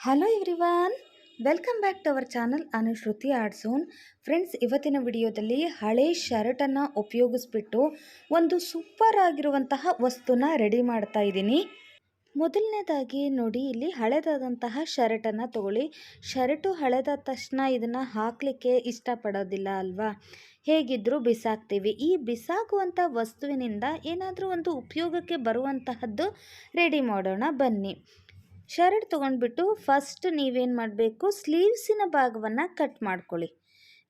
Hello everyone welcome back to our channel Anushruti ಆಡ್ಸೋನ್ friends ಇವತ್ತಿನ ವಿಡಿಯೋದಲ್ಲಿ ಹಳೆ ಶರ್ಟನ್ನು ಉಪಯೋಗಿಸ್ಬಿಟ್ಟು ಒಂದು ಸೂಪರ್ ಆಗಿರುವಂತಹ ವಸ್ತುನ ರೆಡಿ ಮಾಡ್ತಾ ಇದ್ದೀನಿ. ಮೊದಲನೇದಾಗಿ ನೋಡಿ, ಇಲ್ಲಿ ಹಳೆದಾದಂತಹ ಶರ್ಟನ್ನು ತಗೊಳ್ಳಿ. ಶರ್ಟು ಹಳೆದಾದ ತಕ್ಷಣ ಇದನ್ನು ಹಾಕಲಿಕ್ಕೆ ಇಷ್ಟಪಡೋದಿಲ್ಲ ಅಲ್ವಾ? ಹೇಗಿದ್ದರೂ ಬಿಸಾಕ್ತೀವಿ. ಈ ಬಿಸಾಕುವಂಥ ವಸ್ತುವಿನಿಂದ ಏನಾದರೂ ಒಂದು ಉಪಯೋಗಕ್ಕೆ ಬರುವಂತಹದ್ದು ರೆಡಿ ಮಾಡೋಣ ಬನ್ನಿ. ಶರ್ಟ್ ತೊಗೊಂಡ್ಬಿಟ್ಟು ಫಸ್ಟ್ ನೀವೇನು ಮಾಡಬೇಕು ಸ್ಲೀವ್ಸಿನ ಭಾಗವನ್ನು ಕಟ್ ಮಾಡ್ಕೊಳ್ಳಿ.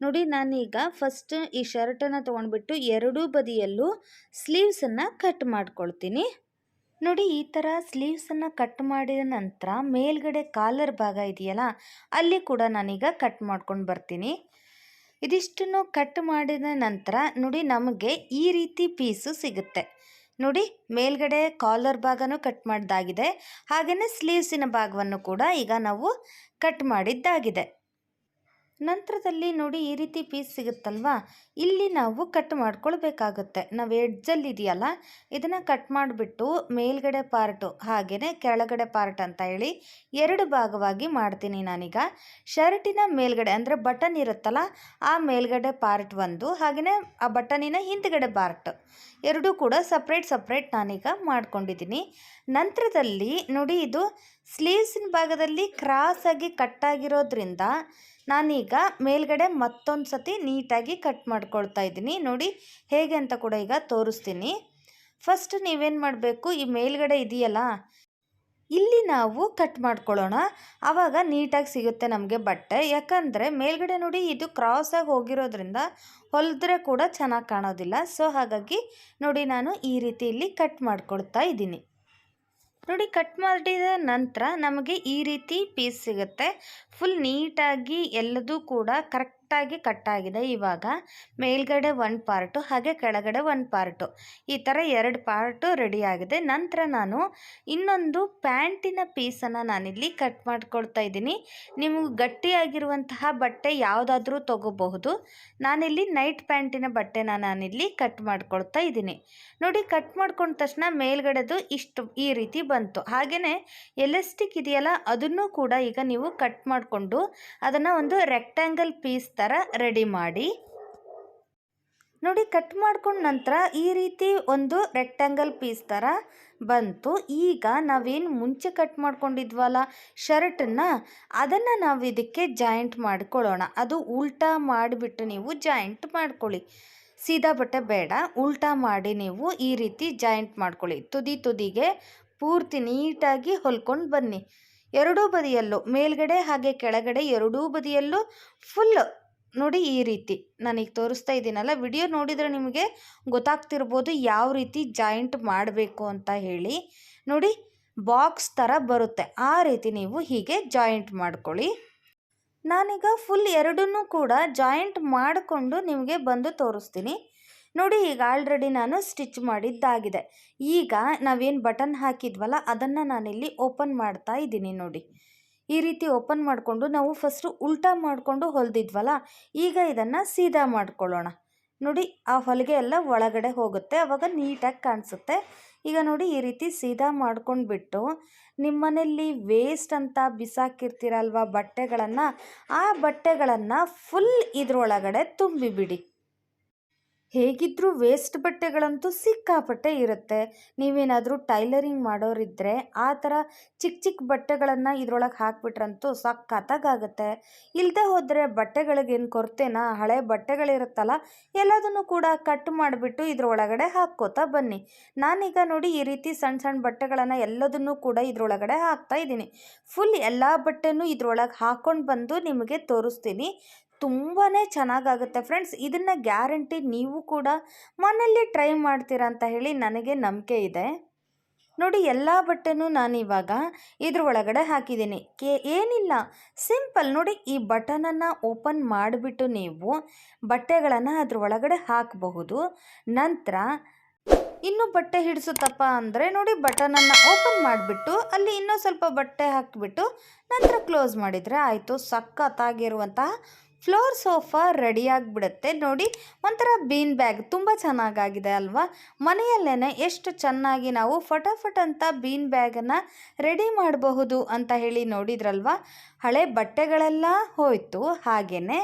ನೋಡಿ, ನಾನೀಗ ಫಸ್ಟ್ ಈ ಶರ್ಟನ್ನು ತೊಗೊಂಡ್ಬಿಟ್ಟು ಎರಡೂ ಬದಿಯಲ್ಲೂ ಸ್ಲೀವ್ಸನ್ನು ಕಟ್ ಮಾಡ್ಕೊಳ್ತೀನಿ. ನೋಡಿ, ಈ ಥರ ಸ್ಲೀವ್ಸನ್ನು ಕಟ್ ಮಾಡಿದ ನಂತರ ಮೇಲ್ಗಡೆ ಕಾಲರ್ ಭಾಗ ಇದೆಯಲ್ಲ, ಅಲ್ಲಿ ಕೂಡ ನಾನೀಗ ಕಟ್ ಮಾಡ್ಕೊಂಡು ಬರ್ತೀನಿ. ಇದಿಷ್ಟನ್ನು ಕಟ್ ಮಾಡಿದ ನಂತರ, ನೋಡಿ, ನಮಗೆ ಈ ರೀತಿ ಪೀಸು ಸಿಗುತ್ತೆ. ನೋಡಿ ಮೇಲ್ಗಡೆ ಕಾಲರ್ ಭಾಗನೂ ಕಟ್ ಮಾಡಿದ್ದಾಗಿದೆ ಹಾಗೆಯೇ ಸ್ಲೀವ್ಸಿನ ಭಾಗವನ್ನು ಕೂಡ ಈಗ ನಾವು ಕಟ್ ಮಾಡಿದ್ದಾಗಿದೆ. ನಂತರದಲ್ಲಿ ನೋಡಿ ಈ ರೀತಿ ಪೀಸ್ ಸಿಗುತ್ತಲ್ವಾ? ಇಲ್ಲಿ ನಾವು ಕಟ್ ಮಾಡ್ಕೊಳ್ಬೇಕಾಗುತ್ತೆ. ನಾವು ಎಡ್ಜಲ್ಲಿ ಇದೆಯಲ್ಲ, ಇದನ್ನು ಕಟ್ ಮಾಡಿಬಿಟ್ಟು ಮೇಲ್ಗಡೆ ಪಾರ್ಟು ಹಾಗೆಯೇ ಕೆಳಗಡೆ ಪಾರ್ಟ್ ಅಂತ ಹೇಳಿ ಎರಡು ಭಾಗವಾಗಿ ಮಾಡ್ತೀನಿ ನಾನೀಗ. ಶರ್ಟಿನ ಮೇಲ್ಗಡೆ ಅಂದರೆ ಬಟನ್ ಇರುತ್ತಲ್ಲ, ಆ ಮೇಲ್ಗಡೆ ಪಾರ್ಟ್ ಒಂದು ಹಾಗೆಯೇ ಆ ಬಟನಿನ ಹಿಂದ್ಗಡೆ ಪಾರ್ಟ್ ಎರಡೂ ಕೂಡ ಸಪ್ರೇಟ್ ಸಪ್ರೇಟ್ ನಾನೀಗ ಮಾಡ್ಕೊಂಡಿದ್ದೀನಿ ನಂತರದಲ್ಲಿ ನೋಡಿ ಇದು ಸ್ಲೀವ್ಸಿನ ಭಾಗದಲ್ಲಿ ಕ್ರಾಸಾಗಿ ಕಟ್ಟಾಗಿರೋದ್ರಿಂದ ನಾನೀಗ ಮೇಲ್ಗಡೆ ಮತ್ತೊಂದು ಸತಿ ನೀಟಾಗಿ ಕಟ್ ಮಾಡ್ಕೊಳ್ತಾ ಇದ್ದೀನಿ. ನೋಡಿ, ಹೇಗೆ ಅಂತ ಕೂಡ ಈಗ ತೋರಿಸ್ತೀನಿ. ಫಸ್ಟ್ ನೀವೇನು ಮಾಡಬೇಕು? ಈ ಮೇಲ್ಗಡೆ ಇದೆಯಲ್ಲ, ಇಲ್ಲಿ ನಾವು ಕಟ್ ಮಾಡ್ಕೊಳ್ಳೋಣ. ಆವಾಗ ನೀಟಾಗಿ ಸಿಗುತ್ತೆ ನಮಗೆ ಬಟ್ಟೆ. ಯಾಕಂದರೆ ಮೇಲ್ಗಡೆ ನೋಡಿ ಇದು ಕ್ರಾಸಾಗಿ ಹೋಗಿರೋದ್ರಿಂದ ಹೊಲಿದ್ರೆ ಕೂಡ ಚೆನ್ನಾಗಿ ಕಾಣೋದಿಲ್ಲ. ಸೊ ಹಾಗಾಗಿ ನೋಡಿ ನಾನು ಈ ರೀತಿಯಲ್ಲಿ ಕಟ್ ಮಾಡ್ಕೊಳ್ತಾ ಇದ್ದೀನಿ. ನೋಡಿ ಕಟ್ ಮಾಡಿದ ನಂತರ ನಮಗೆ ಈ ರೀತಿ ಪೀಸ್ ಸಿಗುತ್ತೆ. ಫುಲ್ ನೀಟಾಗಿ ಎಲ್ಲದೂ ಕೂಡ ಕರೆಕ್ಟಾಗಿ ಕಟ್ಟಾಗಿದೆ ಇವಾಗ. ಮೇಲ್ಗಡೆ ಒಂದು ಪಾರ್ಟು ಹಾಗೆ ಕೆಳಗಡೆ ಒಂದು ಪಾರ್ಟು ಈ ಥರ ಎರಡು ಪಾರ್ಟು ರೆಡಿಯಾಗಿದೆ ನಂತರ ನಾನು ಇನ್ನೊಂದು ಪ್ಯಾಂಟಿನ ಪೀಸನ್ನು ನಾನಿಲ್ಲಿ ಕಟ್ ಮಾಡ್ಕೊಳ್ತಾ ಇದ್ದೀನಿ. ನಿಮಗೆ ಗಟ್ಟಿಯಾಗಿರುವಂತಹ ಬಟ್ಟೆ ಯಾವುದಾದ್ರೂ ತಗೋಬಹುದು. ನಾನಿಲ್ಲಿ ನೈಟ್ ಪ್ಯಾಂಟಿನ ಬಟ್ಟೆನ ನಾನಿಲ್ಲಿ ಕಟ್ ಮಾಡ್ಕೊಳ್ತಾ ಇದ್ದೀನಿ. ನೋಡಿ ಕಟ್ ಮಾಡ್ಕೊಂಡ ತಕ್ಷಣ ಮೇಲ್ಗಡೆದು ಇಷ್ಟು ಈ ರೀತಿ ಬಂತು. ಹಾಗೆಯೇ ಎಲೆಸ್ಟಿಕ್ ಇದೆಯಲ್ಲ, ಅದನ್ನು ಕೂಡ ಈಗ ನೀವು ಕಟ್ ಮಾಡಿಕೊಂಡು ಅದನ್ನು ಒಂದು ರೆಕ್ಟ್ಯಾಂಗಲ್ ಪೀಸ್ ಥರ ರೆಡಿ ಮಾಡಿ. ನೋಡಿ ಕಟ್ ಮಾಡ್ಕೊಂಡ ನಂತರ ಈ ರೀತಿ ಒಂದು ರೆಕ್ಟ್ಯಾಂಗಲ್ ಪೀಸ್ ಥರ ಬಂತು. ಈಗ ನಾವೇನು ಮುಂಚೆ ಕಟ್ ಮಾಡ್ಕೊಂಡಿದ್ವಲ್ಲ ಶರ್ಟನ್ನು, ಅದನ್ನು ನಾವು ಇದಕ್ಕೆ ಜಾಯಿಂಟ್ ಮಾಡ್ಕೊಳ್ಳೋಣ. ಅದು ಉಲ್ಟಾ ಮಾಡಿಬಿಟ್ಟು ನೀವು ಜಾಯಿಂಟ್ ಮಾಡ್ಕೊಳ್ಳಿ. ಸೀದಾ ಬಟ್ಟೆ ಬೇಡ, ಉಲ್ಟಾ ಮಾಡಿ ನೀವು ಈ ರೀತಿ ಜಾಯಿಂಟ್ ಮಾಡ್ಕೊಳ್ಳಿ. ತುದಿ ತುದಿಗೆ ಪೂರ್ತಿ ನೀಟಾಗಿ ಹೊಲ್ಕೊಂಡು ಬನ್ನಿ. ಎರಡೂ ಬದಿಯಲ್ಲೂ, ಮೇಲ್ಗಡೆ ಹಾಗೆ ಕೆಳಗಡೆ ಎರಡೂ ಬದಿಯಲ್ಲೂ ಫುಲ್ ನೋಡಿ ಈ ರೀತಿ ನಾನೀಗ ತೋರಿಸ್ತಾ ಇದ್ದೀನಲ್ಲ ವಿಡಿಯೋ ನೋಡಿದರೆ ನಿಮಗೆ ಗೊತ್ತಾಗ್ತಿರ್ಬೋದು ಯಾವ ರೀತಿ ಜಾಯಿಂಟ್ ಮಾಡಬೇಕು ಅಂತ ಹೇಳಿ. ನೋಡಿ, ಬಾಕ್ಸ್ ಥರ ಬರುತ್ತೆ. ಆ ರೀತಿ ನೀವು ಹೀಗೆ ಜಾಯಿಂಟ್ ಮಾಡ್ಕೊಳ್ಳಿ. ನಾನೀಗ ಫುಲ್ ಎರಡನ್ನೂ ಕೂಡ ಜಾಯಿಂಟ್ ಮಾಡಿಕೊಂಡು ನಿಮಗೆ ಬಂದು ತೋರಿಸ್ತೀನಿ. ನೋಡಿ, ಈಗ ಆಲ್ರೆಡಿ ನಾನು ಸ್ಟಿಚ್ ಮಾಡಿದ್ದಾಗಿದೆ. ಈಗ ನಾವೇನು ಬಟನ್ ಹಾಕಿದ್ವಲ್ಲ, ಅದನ್ನು ನಾನಿಲ್ಲಿ ಓಪನ್ ಮಾಡ್ತಾ ಇದ್ದೀನಿ ನೋಡಿ. ಈ ರೀತಿ ಓಪನ್ ಮಾಡಿಕೊಂಡು ನಾವು ಫಸ್ಟು ಉಲ್ಟಾ ಮಾಡಿಕೊಂಡು ಹೊಲಿದಿದ್ವಲ್ಲ, ಈಗ ಇದನ್ನು ಸೀದಾ ಮಾಡ್ಕೊಳ್ಳೋಣ. ನೋಡಿ, ಆ ಹೊಲಿಗೆ ಎಲ್ಲ ಒಳಗಡೆ ಹೋಗುತ್ತೆ ಆವಾಗ ನೀಟಾಗಿ ಕಾಣಿಸುತ್ತೆ. ಈಗ ನೋಡಿ, ಈ ರೀತಿ ಸೀದಾ ಮಾಡ್ಕೊಂಡ್ಬಿಟ್ಟು ಮನೆಯಲ್ಲಿ ವೇಸ್ಟ್ ಅಂತ ಬಿಸಾಕಿರ್ತೀರಲ್ವ ಬಟ್ಟೆಗಳನ್ನು, ಆ ಬಟ್ಟೆಗಳನ್ನು ಫುಲ್ ಇದ್ರೊಳಗಡೆ ತುಂಬಿಬಿಡಿ. ಹೇಗಿದ್ದರೂ ವೇಸ್ಟ್ ಬಟ್ಟೆಗಳಂತೂ ಸಿಕ್ಕಾಪಟ್ಟೆ ಇರುತ್ತೆ. ನೀವೇನಾದರೂ ಟೈಲರಿಂಗ್ ಮಾಡೋರಿದ್ದರೆ ಆ ಥರ ಚಿಕ್ಕ ಚಿಕ್ಕ ಬಟ್ಟೆಗಳನ್ನು ಇದ್ರೊಳಗೆ ಹಾಕ್ಬಿಟ್ರಂತೂ ಸಖತ್ತಾಗುತ್ತೆ ಇಲ್ಲದೆ ಹೋದರೆ ಬಟ್ಟೆಗಳಿಗೇನು ಕೊರತೆನಾ? ಹಳೆ ಬಟ್ಟೆಗಳಿರುತ್ತಲ್ಲ, ಎಲ್ಲದನ್ನು ಕೂಡ ಕಟ್ ಮಾಡಿಬಿಟ್ಟು ಇದರೊಳಗಡೆ ಹಾಕ್ಕೋತಾ ಬನ್ನಿ. ನಾನೀಗ ನೋಡಿ ಈ ರೀತಿ ಸಣ್ಣ ಸಣ್ಣ ಬಟ್ಟೆಗಳನ್ನು ಎಲ್ಲದನ್ನು ಕೂಡ ಇದರೊಳಗಡೆ ಹಾಕ್ತಾ ಇದ್ದೀನಿ. ಫುಲ್ ಎಲ್ಲ ಬಟ್ಟೆನೂ ಇದರೊಳಗೆ ಹಾಕ್ಕೊಂಡು ಬಂದು ನಿಮಗೆ ತೋರಿಸ್ತೀನಿ. ತುಂಬಾ ಚೆನ್ನಾಗಾಗುತ್ತೆ ಫ್ರೆಂಡ್ಸ್. ಇದನ್ನು ಗ್ಯಾರಂಟಿ ನೀವು ಕೂಡ ಮನೆಯಲ್ಲಿ ಟ್ರೈ ಮಾಡ್ತೀರಾ ಅಂತ ಹೇಳಿ ನನಗೆ ನಂಬಿಕೆ ಇದೆ. ನೋಡಿ, ಎಲ್ಲ ಬಟ್ಟೆನೂ ನಾನಿವಾಗ ಇದ್ರ ಒಳಗಡೆ ಹಾಕಿದ್ದೀನಿ. ಕೆ, ಏನಿಲ್ಲ. ಸಿಂಪಲ್ ನೋಡಿ, ಈ ಬಟನನ್ನು ಓಪನ್ ಮಾಡಿಬಿಟ್ಟು ನೀವು ಬಟ್ಟೆಗಳನ್ನು ಅದ್ರ ಒಳಗಡೆ ಹಾಕಬಹುದು. ನಂತರ ಇನ್ನೂ ಬಟ್ಟೆ ಹಿಡಿಸುತ್ತಪ್ಪ ಅಂದರೆ ನೋಡಿ, ಬಟನನ್ನು ಓಪನ್ ಮಾಡಿಬಿಟ್ಟು ಅಲ್ಲಿ ಇನ್ನೂ ಸ್ವಲ್ಪ ಬಟ್ಟೆ ಹಾಕಿಬಿಟ್ಟು ನಂತರ ಕ್ಲೋಸ್ ಮಾಡಿದರೆ ಆಯಿತು. ಸಖತ್ತಾಗಿರುವಂತಹ ಫ್ಲೋರ್ ಸೋಫಾ ರೆಡಿಯಾಗಿಬಿಡುತ್ತೆ. ನೋಡಿ, ಒಂಥರ ಬೀನ್ ಬ್ಯಾಗ್. ತುಂಬ ಚೆನ್ನಾಗಾಗಿದೆ ಅಲ್ವಾ? ಮನೆಯಲ್ಲೇ ಎಷ್ಟು ಚೆನ್ನಾಗಿ ನಾವು ಫಟಾಫಟ್ ಅಂತ ಬೀನ್ ಬ್ಯಾಗನ್ನು ರೆಡಿ ಮಾಡಬಹುದು ಅಂತ ಹೇಳಿ ನೋಡಿದ್ರಲ್ವಾ? ಹಳೆ ಬಟ್ಟೆಗಳೆಲ್ಲ ಹೋಯಿತು. ಹಾಗೆಯೇ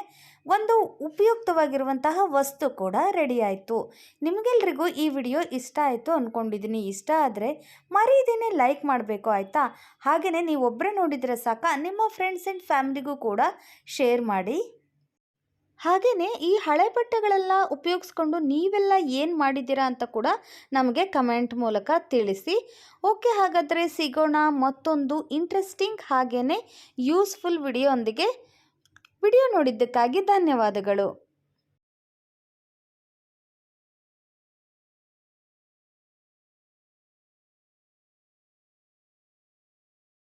ಒಂದು ಉಪಯುಕ್ತವಾಗಿರುವಂತಹ ವಸ್ತು ಕೂಡ ರೆಡಿ ಆಯಿತು ನಿಮಗೆಲ್ರಿಗೂ ಈ ವಿಡಿಯೋ ಇಷ್ಟ ಆಯಿತು ಅಂದ್ಕೊಂಡಿದ್ದೀನಿ ಇಷ್ಟ ಆದರೆ ಮರೀದೇನೆ ಲೈಕ್ ಮಾಡಬೇಕು, ಆಯಿತಾ? ಹಾಗೆಯೇ ನೀವೊಬ್ಬರೇ ನೋಡಿದರೆ ಸಾಕ. ನಿಮ್ಮ ಫ್ರೆಂಡ್ಸ್ ಆ್ಯಂಡ್ ಫ್ಯಾಮಿಲಿಗೂ ಕೂಡ ಶೇರ್ ಮಾಡಿ. ಹಾಗೆಯೇ ಈ ಹಳೆ ಬಟ್ಟೆಗಳೆಲ್ಲ ಉಪಯೋಗಿಸ್ಕೊಂಡು ನೀವೆಲ್ಲ ಏನು ಮಾಡಿದ್ದೀರಾ ಅಂತ ಕೂಡ ನಮಗೆ ಕಮೆಂಟ್ ಮೂಲಕ ತಿಳಿಸಿ. ಓಕೆ, ಹಾಗಾದರೆ ಸಿಗೋಣ ಮತ್ತೊಂದು ಇಂಟ್ರೆಸ್ಟಿಂಗ್ ಹಾಗೆಯೇ ಯೂಸ್ಫುಲ್ ವಿಡಿಯೋ ಒಂದಿಗೆ. ವಿಡಿಯೋ ನೋಡಿದ್ದಕ್ಕಾಗಿ ಧನ್ಯವಾದಗಳು.